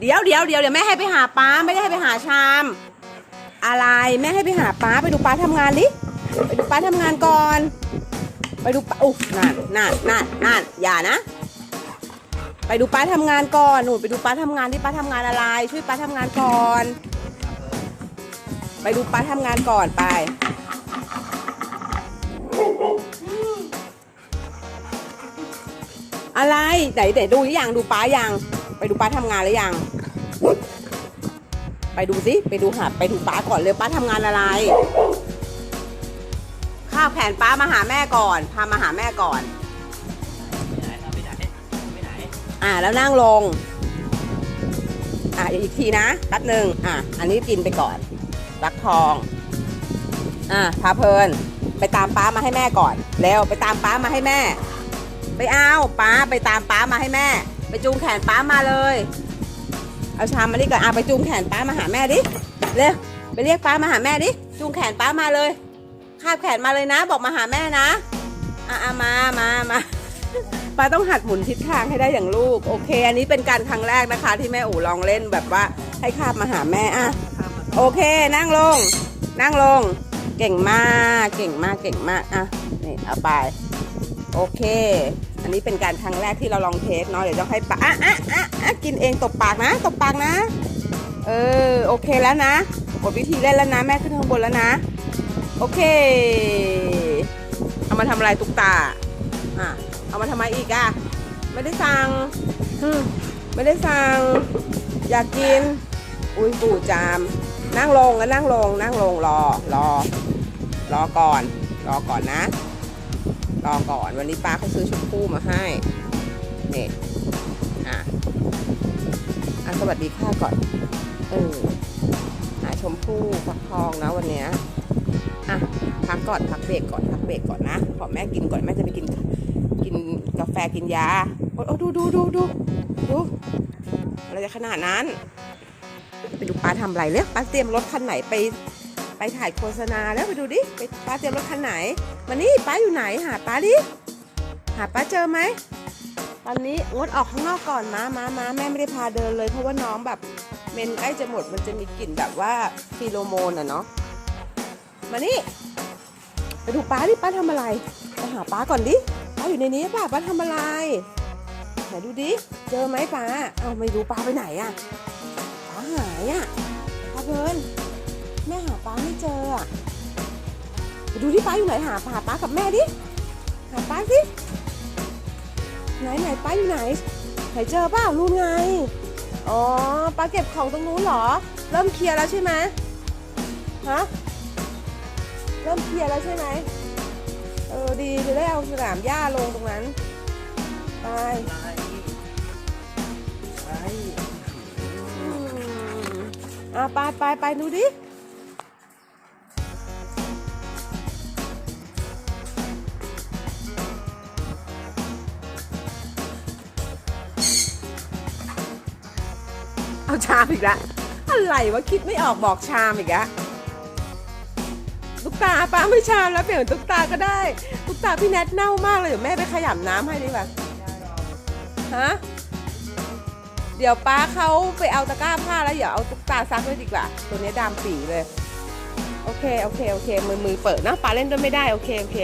เดี๋ยวเดี๋ยวเดี๋ยวเดี๋ยวแม่ให้ไปหาป้าไม่ได้ให้ไปหาชาม อะไรแม่ให้ไปหาป้าไปดูป้าทำงานดิไปดูป้าทำงานก่อน ไปดูป้าอุ๊ยนั่นนั่นนั่นนั่นอย่านะ ไปดูป้าทำงานก่อนหนูไปดูป้าทำงานที่ป้าทำงานอะไร ช่วยป้าทำงานก่อน ไปดูป้าทำงานก่อนไป อะไรไหนไหนดูหรือยังดูป้ายัง ไปดูป้าทำงานหรือยัง ไปดูสิไปดูหาไปดูป้าก่อนเลยป้าทำงานอะไร ข้าวแผนป้ามาหาแม่ก่อน พามาหาแม่ก่อนไปไหนครับไปไหนไปไหนอ่าแล้วนั่งลง อ่าอีกทีนะแป๊บหนึ่งอะอันนี้กินไปก่อน รักทอง อ่าพาเพลิน ไปตามป้ามาให้แม่ก่อนเร็วไปตามป้ามาให้แม่ ไปเอาป้าไปตามป้ามาให้แม่ ไปจูงแขนป้ามาเลย เอาชามมาดิก่อนอะไปจูงแขนป้ามาหาแม่ดิ เร็ว ไปเรียกป้ามาหาแม่ดิ จูงแขนป้ามาเลย คาบแขนมาเลยนะ บอกมาหาแม่นะอะอะมามามาป้าต้องหัดหมุนทิศทางให้ได้อย่างลูก โอเค อันนี้เป็นการครั้งแรกนะคะ ที่แม่อู๋ลองเล่นแบบว่าให้คาบมาหาแม่อะโอเค นั่งลง นั่งลง เก่งมาก เก่งมาก เก่งมาก อะ นี่ เอาไป โอเค อันนี้เป็นการครั้งแรกที่เราลองเทสเนาะเดี๋ยวต้องให้ปาอะอะอะอะกินเองตบปากนะตบปากนะ เออโอเคแล้วนะหมดวิธีเล่นแล้วนะ แม่ขึ้นข้างบนแล้วนะ โอเค เอามาทำอะไรตุกตาอะเอามาทำไมอีกอะไม่ได้สั่งไม่ได้สั่งอยากกิน อุ้ยปู่จาม นั่งลงก็นั่งลงนั่งลงรอรอรอก่อน รอก่อนนะ รอก่อน วันนี้ป้าเขาซื้อชมพู่มาให้นี่อะอะสวัสดีค่ะก่อนเออหาชมพู่ฟักทองนะวันเนี้ยอะพักก่อนพักเบรกก่อนพักเบรกก่อนนะขอแม่กินก่อนแม่จะไปกินกินกาแฟกินยาโอ้ดูดูดูดูดูอะไรจะขนาดนั้น ไปดูป้าทำอะไรเร็วป้าเตรียมรถคันไหนไป ไปถ่ายโฆษณาแล้วไปดูดิไปป้าเตรียมรถคันไหนมานี่ป้าอยู่ไหนหาป้าดิหาป้าเจอไหมตอนนี้งดออกข้างนอกก่อนมามามาแม่ไม่ได้พาเดินเลย เพราะว่าน้องแบบเมนใกล้จะหมดมันจะมีกลิ่นแบบว่าฟีโรโมนอะเนาะมานี่ไปดูป้าดิป้าทำอะไรไปหาป้าก่อนดิป้าอยู่ในนี้ป้าป้าทำอะไรไหนดูดิเจอไหมป้าเอาไม่รู้ป้าไปไหนอะป้าหายอะ ดูที่ป้าอยู่ไหนหาหาป้ากับแม่ดิ หาป้าสิ ไหนไหนป้าอยู่ไหน ไหนเจอเปล่านู่นไง อ๋อป้าเก็บของตรงนู้นเหรอ เริ่มเคลียร์แล้วใช่ไหมฮะ เริ่มเคลียร์แล้วใช่ไหมเออดีจะได้เอาสนามหญ้าลงตรงนั้น ไปไปไปอืมอะไปไปไปดูดิ เอาชามอีกละอะไรวะคิดไม่ออกบอกชามอีกอะตุ๊กตาป้าไม่ชามแล้วเปลี่ยนเป็นตุ๊กตาก็ได้ตุ๊กตาพี่แนทเน่ามากเลยเดี๋ยวแม่ไปขยำน้ำให้ดีกว่าฮะเดี๋ยวป้าเขาไปเอาตะกร้าผ้าแล้วเดี๋ยวเอาตุ๊กตาซักด้วยดีกว่า ตัวนี้ดำปีเลย โอเคโอเคโอเคมือมือเปิดนะป้าเล่นด้วยไม่ได้โอเคโอเค